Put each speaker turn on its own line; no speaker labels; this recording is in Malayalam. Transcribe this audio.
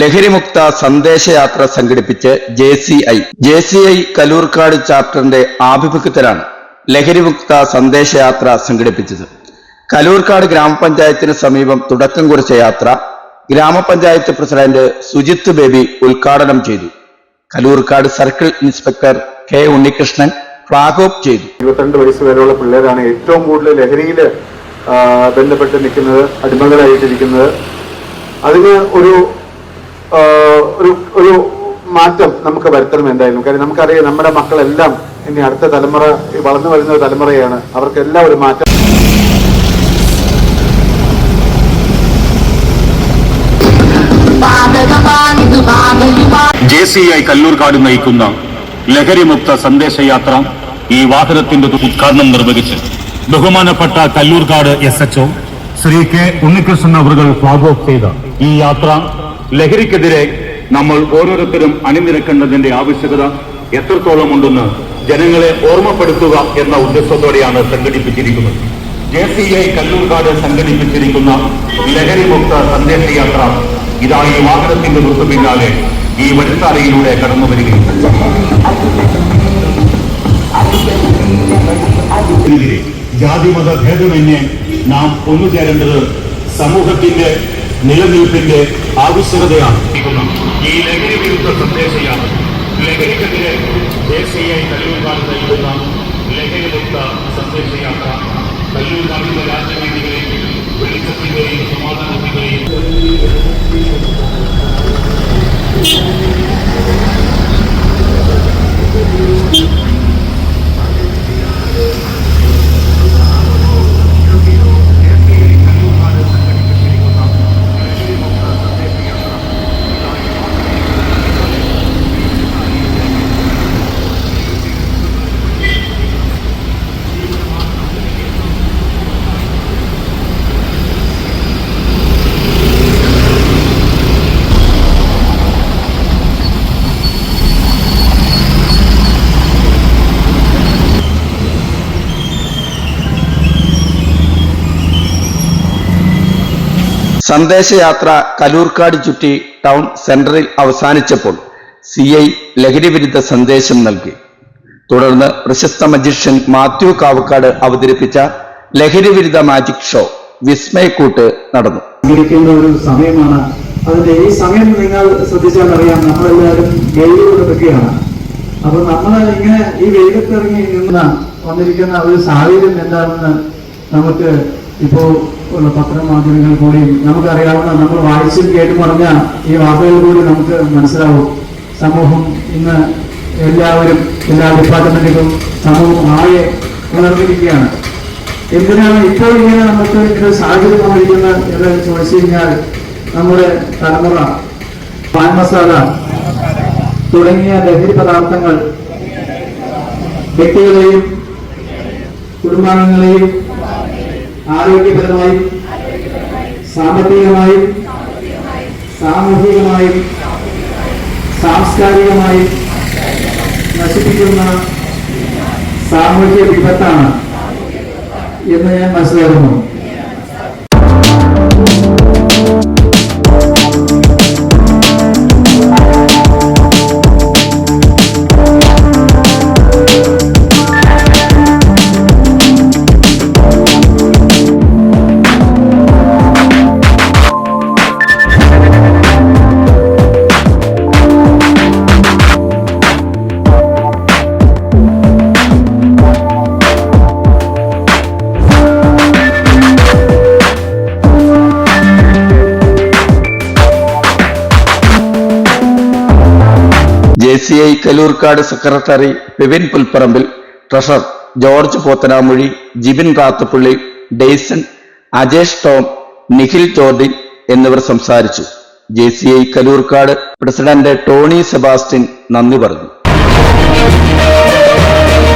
ലഹരിമുക്ത സന്ദേശയാത്ര സംഘടിപ്പിച്ച് J C I. J C I Kaloorkad ചാപ്റ്ററിന്റെ ആഭിമുഖ്യത്തിലാണ് ലഹരിമുക്ത സന്ദേശയാത്ര സംഘടിപ്പിച്ചത്. കലൂർക്കാട് ഗ്രാമപഞ്ചായത്തിന് സമീപം തുടക്കം കുറിച്ച യാത്ര ഗ്രാമപഞ്ചായത്ത് പ്രസിഡന്റ് സുജിത്ത് ബേബി ഉദ്ഘാടനം ചെയ്തു. Kaloorkad circle inspector K Unnikrishnan flag off ചെയ്തു.
ഇരുപത്തിരണ്ട് വയസ്സ് വരെയുള്ള പിള്ളേരാണ് ഏറ്റവും കൂടുതൽ ലഹരിയിൽ ബന്ധപ്പെട്ട് നിൽക്കുന്നത് അടിമകളായിട്ടിരിക്കുന്നത്. അതിന് ഒരു ഒരു ഒരു മാറ്റം നമുക്ക് വരുത്തണം എന്തായാലും. കാര്യം നമുക്കറിയാം നമ്മുടെ മക്കളെല്ലാം ഇനി അടുത്ത തലമുറ വളർന്നു വരുന്ന തലമുറയാണ്. അവർക്കെല്ലാം ഒരു മാറ്റം.
ജെ സി ഐ കല്ലൂർക്കാട് നയിക്കുന്ന ലഹരിമുക്ത സന്ദേശയാത്ര ഈ വാഹനത്തിന്റെ ഉദ്ഘാടനം നിർവഹിച്ച് ബഹുമാനപ്പെട്ട Kalloorkad S H Shri K Unnikrishnan അവർ ഫ്ലാഗ് ഓഫ് ചെയ്ത ഈ യാത്ര ലഹരിക്കെതിരെ നമ്മൾ ഓരോരുത്തരും അണിനിരക്കേണ്ടതിന്റെ ആവശ്യകത എത്രത്തോളം ഉണ്ടെന്ന് ജനങ്ങളെ ഓർമ്മപ്പെടുത്തുക എന്ന ഉദ്ദേശത്തോടെയാണ് സംഘടിപ്പിച്ചിരിക്കുന്നത്. ജെ സി ഐ കല്ലൂർക്കാട് സംഘടിപ്പിച്ചിരിക്കുന്ന ലഹരിമുക്ത സന്ദേശയാത്ര ഇതാ ഈ വാഹനത്തിന്റെ തൊട്ടു പിന്നാലെ ഈ വഴിത്താരയിലൂടെ കടന്നു വരികയും ജാതിമത ഭേദമന്യേ നാം ഒന്നുചേരേണ്ടത് സമൂഹത്തിന്റെ നിലനിൽപ്പിന്റെ ആവശ്യകതയാണ്. ഈ ലഹരി വിരുദ്ധ സന്ദേശയാണ്. ലഹരിക്കെതിരെ ദേശീയ കല്ലൂർക്കാട് ലഹരി വിരുദ്ധ സന്ദേശയാത്ര കല്ലൂർക്കാടിന്റെ രാജ്യവേദികളെയും വെളിച്ചത്തിന്റെയും സമാധാനത്തിന്റെയും
സന്ദേശയാത്ര കലൂർക്കാട് ചുറ്റി ടൗൺ സെന്ററിൽ അവസാനിച്ചപ്പോൾ സി ഐ ലഹരി വിരുദ്ധ സന്ദേശം നൽകി. തുടർന്ന് പ്രശസ്ത മജിഷ്യൻ മാത്യു കാവക്കാട് അവതരിപ്പിച്ച ലഹരി വിരുദ്ധ മാജിക് ഷോ വിസ്മയക്കൂട്ട് നടന്നു.
ഇരിക്കുന്ന ഒരു സമയമാണ്. അതിന്റെ ഈ സമയം നിങ്ങൾ ശ്രദ്ധിച്ചാൽ അറിയാം നമ്മളെല്ലാവരും വെയിലൂടെ നിൽക്കുകയാണ് അപ്പൊ നമ്മൾ ഇങ്ങനെ ഈ വെയിലത്തിറങ്ങി നിന്ന് വന്നിരിക്കുന്ന ഒരു സാഹചര്യം എന്താണെന്ന് നമുക്ക് ഇപ്പോ ഉള്ള പത്രമാധ്യമങ്ങൾ കൂടിയും നമുക്കറിയാവുന്ന നമ്മൾ വായിച്ചും കേട്ടും പറഞ്ഞ ഈ വാർത്തകൾ കൂടി നമുക്ക് മനസ്സിലാവും. സമൂഹം ഇന്ന് എല്ലാവരും എല്ലാ ഡിപ്പാർട്ട്മെന്റുകളും സമൂഹം ആയെ ഉണർന്നിരിക്കുകയാണ്. എന്തിനാണ് ഇപ്പോൾ ഇങ്ങനെ നമുക്ക് ഒരു സാഹചര്യം വന്നിരിക്കുന്നത് എന്ന് ചോദിച്ചു കഴിഞ്ഞാൽ നമ്മുടെ തലമുറ പാൻ മസാല തുടങ്ങിയ ലഹരി പദാർത്ഥങ്ങൾ വ്യക്തികളെയും കുടുംബാംഗങ്ങളെയും ആരോഗ്യപരമായും സാമ്പത്തികമായും സാമൂഹികമായും സാംസ്കാരികമായും നശിപ്പിക്കുന്ന സാമൂഹ്യ വിപത്താണ് എന്ന് ഞാൻ മനസ്സിലാക്കുന്നു.
C I Kaloorkad secretary Vipin Pulparambil treasurer George Pothanamozhi Jibin Rathupully Daison Ajesh Tom Nikhil Jordin എന്നിവർ സംസാരിച്ചു. J C I Kaloorkad president Tony Sebastian നന്ദി പറഞ്ഞു.